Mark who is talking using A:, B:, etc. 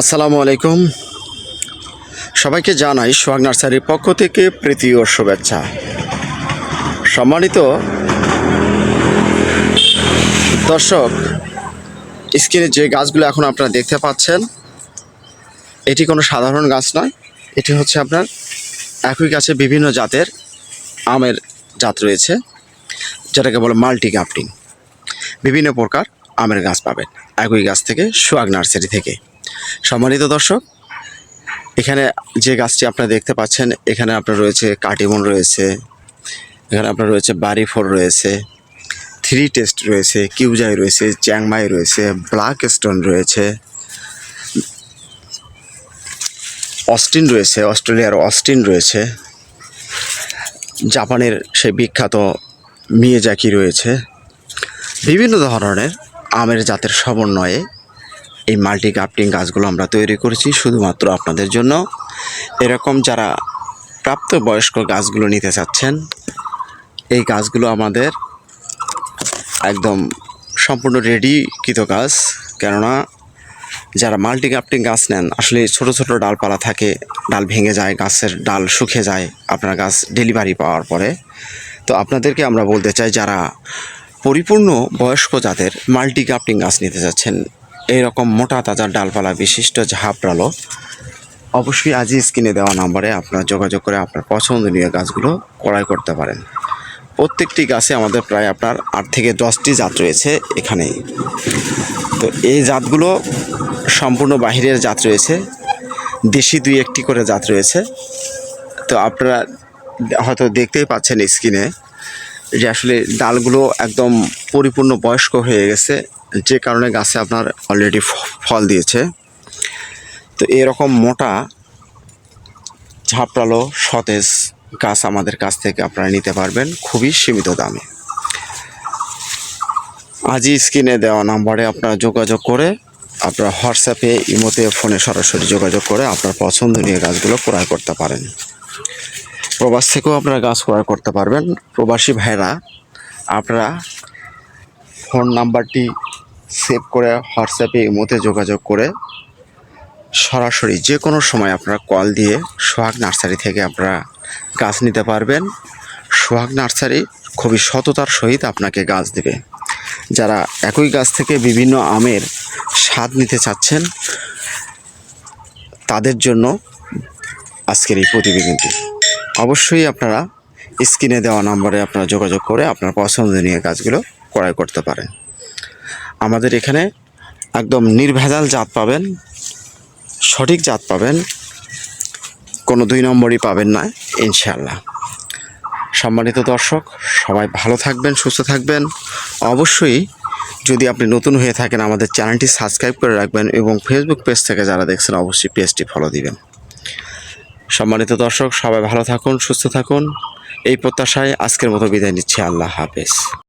A: আসসালামু আলাইকুম। সবাইকে জানাই সোহাগ নার্সারির পক্ষ থেকে প্রীতি ও শুভেচ্ছা। সম্মানিত দর্শক, স্ক্রিনে যে গাছগুলো এখন আপনারা দেখতে পাচ্ছেন, এটি কোনো সাধারণ গাছ নয়, এটি হচ্ছে আপনার একই গাছে বিভিন্ন জাতের আমের জাত রয়েছে, যেটাকে বলে মাল্টি গাফটিং বিভিন্ন প্রকার আমের গাছ পাবেন একই গাছ থেকে, সোহাগ নার্সারি থেকে। সম্মানিত দর্শক, এখানে যে গাছটি আপনারা দেখতে পাচ্ছেন, এখানে আপনার রয়েছে কাটিমন রয়েছে, এখানে আপনার রয়েছে বাড়ি ফোর রয়েছে, থ্রি টেস্ট রয়েছে, কিউজাই রয়েছে, চ্যাংমাই রয়েছে, ব্ল্যাক স্টোন রয়েছে, অস্টিন রয়েছে, অস্ট্রেলিয়ার অস্টিন রয়েছে, জাপানের সেই বিখ্যাত মিয়েজাকি রয়েছে, বিভিন্ন ধরনের আমের জাতের সমন্বয়ে এই মাল্টি গ্রাফটিং গাছগুলো আমরা তৈরি করেছি শুধুমাত্র আপনাদের জন্য। এরকম যারা প্রাপ্তবয়স্ক গাছগুলো নিতে চাচ্ছেন, এই গাছগুলো আমাদের একদম সম্পূর্ণ রেডি কৃত গাছ কেননা যারা মাল্টি গ্রাফটিং গাছ নেন, আসলে ছোট ছোট ডালপালা থাকে, ডাল ভেঙে যায়, গাছের ডাল শুকিয়ে যায়, আপনার গাছ ডেলিভারি পাওয়ার পরে। তো আপনাদেরকে আমরা বলতে চাই, যারা পরিপূর্ণ বয়স্ক জাতের মাল্টি গ্রাফটিং গাছ নিতে যাচ্ছেন এইরকম মোটা তাজা ডালপালা বিশিষ্ট ঝাপড়ালো, অবশ্যই আজই স্ক্রিনে দেওয়া নাম্বারে আপনারা যোগাযোগ করে আপনার পছন্দনীয় গাছগুলো ক্রয় করতে পারেন। প্রত্যেকটি গাছে আমাদের প্রায় আপনার আট থেকে দশটি জাত রয়েছে এখানেই। তো এই জাতগুলো সম্পূর্ণ বাহিরের জাত রয়েছে, দেশি দুই একটি করে জাত রয়েছে। তো আপনারা হয়তো দেখতেই পাচ্ছেন স্ক্রিনে যে আসলে ডালগুলো একদম পরিপূর্ণ বয়স্ক হয়ে গেছে, যে কারণে গাছে আপনার অলরেডি ফল দিয়েছে। তো এরকম মোটা ঝাপড়ালো সতেজ গাছ আমাদের কাছ থেকে আপনারা নিতে পারবেন, খুবই সীমিত দামে। আজই স্ক্রিনে দেওয়া নাম্বারে আপনারা যোগাযোগ করে, আপনারা হোয়াটসঅ্যাপে ইমোতে, ফোনে সরাসরি যোগাযোগ করে আপনার পছন্দনীয় গাছগুলো ক্রয় করতে পারেন। প্রবাস থেকেও আপনারা গাছ ক্রয় করতে পারবেন। প্রবাসী ভাইরা, আপনারা ফোন নাম্বারটি সেভ করে হোয়াটসঅ্যাপে ইমোতে যোগাযোগ করে সরাসরি যে কোনো সময় আপনারা কল দিয়ে সোহাগ নার্সারি থেকে আপনারা গাছ নিতে পারবেন। সোহাগ নার্সারি খুবই সততার সহিত আপনাকে গাছ দেবে। যারা একই গাছ থেকে বিভিন্ন আমের স্বাদ নিতে চাচ্ছেন, তাদের জন্য আজকের এই প্রতিবেদনটি। অবশ্যই আপনারা স্ক্রিনে দেওয়া নম্বরে আপনারা যোগাযোগ করে আপনার পছন্দনীয় গাছগুলো ক্রয় করতে পারেন। আমাদের এখানে একদম নির্ভেজাল জাত পাবেন, সঠিক জাত পাবেন, কোনো দুই নম্বরই পাবেন না ইনশাল্লাহ সম্মানিত দর্শক, সবাই ভালো থাকবেন, সুস্থ থাকবেন। অবশ্যই যদি আপনি নতুন হয়ে থাকেন, আমাদের চ্যানেলটি সাবস্ক্রাইব করে রাখবেন এবং ফেসবুক পেজ থেকে যারা দেখছেন, অবশ্যই পেজটি ফলো দিবেন। সম্মানিত দর্শক, সবাই ভালো থাকুন, সুস্থ থাকুন। এই প্রত্যাশায় আজকের মতো বিদায় নিচ্ছি। আল্লাহ হাফেজ।